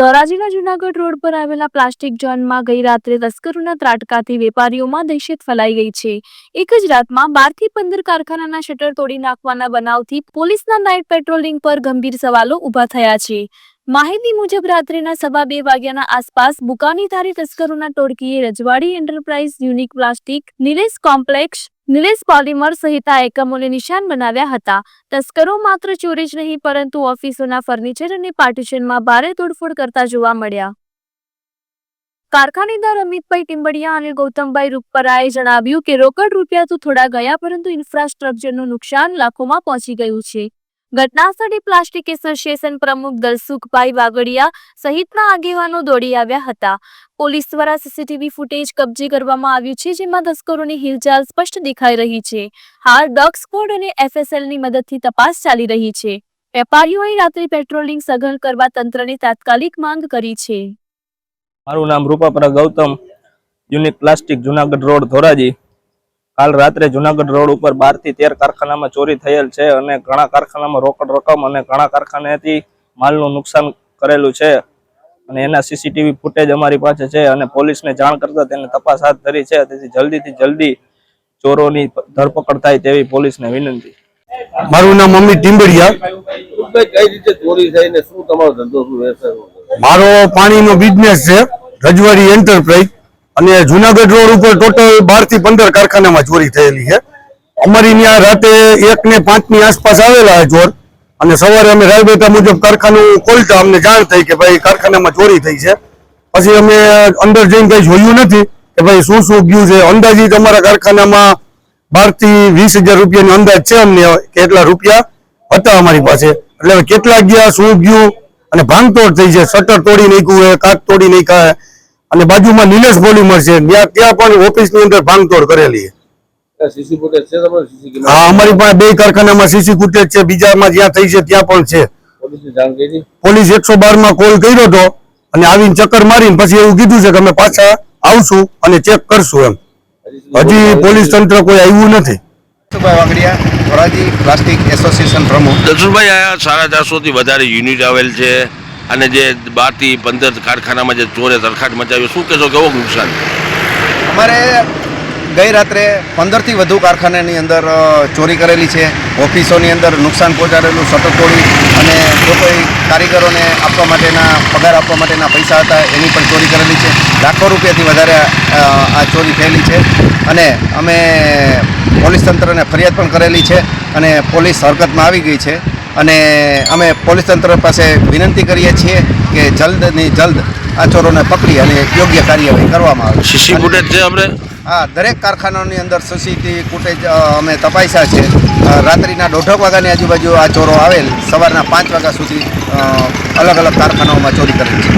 ધોરાજીના Junagadh road પર આવેલા plastic ઝોનમાં ગઈ રાત્રે તસ્કરોના ત્રાટકાથી વેપારીઓમાં દહેશત ફેલાઈ ગઈ છે. એક જ રાતમાં બારથી પંદર કારખાનાના શટર તોડી નાખવાના બનાવથી પોલીસના નાઇટ પેટ્રોલિંગ પર ગંભીર સવાલો ઊભા થયા છે. માહિતી મુજબ રાત્રેના સવા બે વાગ્યાના આસપાસ બુકાની ધારી તસ્કરોના ટોળકીએ Rajwadi enterprise unique plastic, Nilesh complex Nilesh polymer સહિતના એકમોને નિશાન બનાવ્યા હતા. તસ્કરો માત્ર ચોરી જ નહીં, પરંતુ ઓફિસોના ફર્નિચર અને પાર્ટીશનમાં ભારે તોડફોડ કરતા જોવા મળ્યા. કારખાનેદાર અમિતભાઈ ટીમ્બડિયા અને ગૌતમભાઈ રૂપપરાએ જણાવ્યું કે રોકડ રૂપિયા તો થોડા ગયા, પરંતુ ઇન્ફ્રાસ્ટ્રક્ચરનું નુકસાન લાખોમાં પહોંચી ગયું છે. ઘટના સ્થળે પ્લાસ્ટિક એસોસિએશન પ્રમુખ દલસુખભાઈ વાગડિયા સહિતના આગેવાનો દોડી આવ્યા હતા. પોલીસ દ્વારા સીસીટીવી ફૂટેજ કબજે કરવામાં આવ્યું છે, જેમાં તસ્કરોની હિલચાલ સ્પષ્ટ દેખાઈ રહી છે. હાલ ડોગ સ્કોડ અને એફએસએલની મદદથી તપાસ ચાલી રહી છે. વેપારીઓએ રાત્રે પેટ્રોલિંગ સઘન કરવા તંત્રને તાત્કાલિક માંગ કરી છે. મારું નામ Rupapara Gautam, unique plastic Junagadh road Dhoraji. કાલ રાત્રે જુનાગઢ રોડ ઉપર બારથી તેર કારખાનામાં ચોરી થયેલ છે અને ઘણા કારખાનામાં રોકડ રકમ અને ઘણા કારખાનેથી માલનું નુકસાન કરેલું છે. અને એના સીસીટીવી ફૂટેજ અમારી પાસે છે અને પોલીસને જાણ કરતા તેને તપાસ હાથ ધરી છે. તેથી જલ્દીથી જલ્દી ચોરોની ધરપકડ થાય તેવી પોલીસને વિનંતી. મારું નામ મમ્મી ટીમ્બડિયા કઈ કઈ રીતે ચોરી થઈને શું તમારો ધંધો શું વ્યવસાય શું છે? મારો પાણીનો બિઝનેસ છે રજવાડી એન્ટરપ્રાઇઝ અને જુનાગઢ રોડ ઉપર ટોટલ બારથી પંદર કારખાનામાં ચોરી થયેલી છે. અમારી ત્યાં રાતે એક ને પાંચની આસપાસ આવેલા ચોર. અને સવારે અમે રાયબેટા મુજબ કારખાનું ખોલતા અમને જાણ થઈ કે ભાઈ કારખાનામાં ચોરી થઈ છે. પછી અમે અંદર જઈને કઈ જોયું નથી કે ભાઈ શું શું ગયું છે. અંદાજિત અમારા કારખાનામાં બારથી વીસ હજાર રૂપિયાનો અંદાજ છે અમને કે એટલા રૂપિયા હતા અમારી પાસે. એટલે કેટલા ગયા, શું ગયું? અને ભાંગતોડ થઈ છે. શટર તોડી નાખ્યું કાચ તોડી નાખ્યા. અને બાજુમાં નિલેશ પોલીમર છે. ત્યાં ત્યાં પણ ઓફિસની અંદર ભાંગતોડ કરેલી હા અમારી પાસે બે કારખાનામાં સીસી ફૂટેજ છે. બીજામાં જ્યાં થઈ છે ત્યાં પણ છે. પોલીસને જાણ કરી? પોલીસ એકસો બારમાં કોલ કર્યો હતો અને આવીને ચક્કર મારીને પછી એવું કીધું છે કે અમે પાછા આવશું અને ચેક કરશું એમ. હજી પોલીસ તંત્ર કોઈ આવ્યું નથી. ધોરાજી પ્લાસ્ટિક એસોસિએશન પ્રમુખ. દસુભાઈ આ સાડા ચારસોથી વધારે યુનિટ આવેલ છે. અને જે બારથી પંદર કારખાનામાં જે ચોરે તરખાટ મચાવ્યો, શું કહેશો કેવો નુકસાન? અમારે ગઈ રાત્રે પંદરથી વધુ કારખાનાની અંદર ચોરી કરેલી છે. ઓફિસોની અંદર નુકસાન પહોંચાડેલું શટર તોડી અને જો કોઈ કારીગરોને આપવા માટેના, પગાર આપવા માટેના પૈસા હતા, એની પણ ચોરી કરેલી છે. લાખો રૂપિયાથી વધારે આ ચોરી થયેલી છે. અને અમે પોલીસ તંત્રને ફરિયાદ પણ કરેલી છે અને પોલીસ હરકતમાં આવી ગઈ છે. અને અમે પોલીસ તંત્ર પાસે વિનંતી કરીએ છીએ કે જલ્દની જલ્દ આ ચોરોને પકડી અને યોગ્ય કાર્યવાહી કરવામાં આવે. સીસી ફૂટેજ છે આપણે હા દરેક કારખાનાની અંદર સીસીટીવી ફૂટેજ અમે તપાસ્યા છે. રાત્રિના દોઢક વાગ્યાની આજુબાજુ આ ચોરો આવેલ. સવારના પાંચ વાગ્યા સુધી અલગ અલગ કારખાનાઓમાં ચોરી કરેલ છે.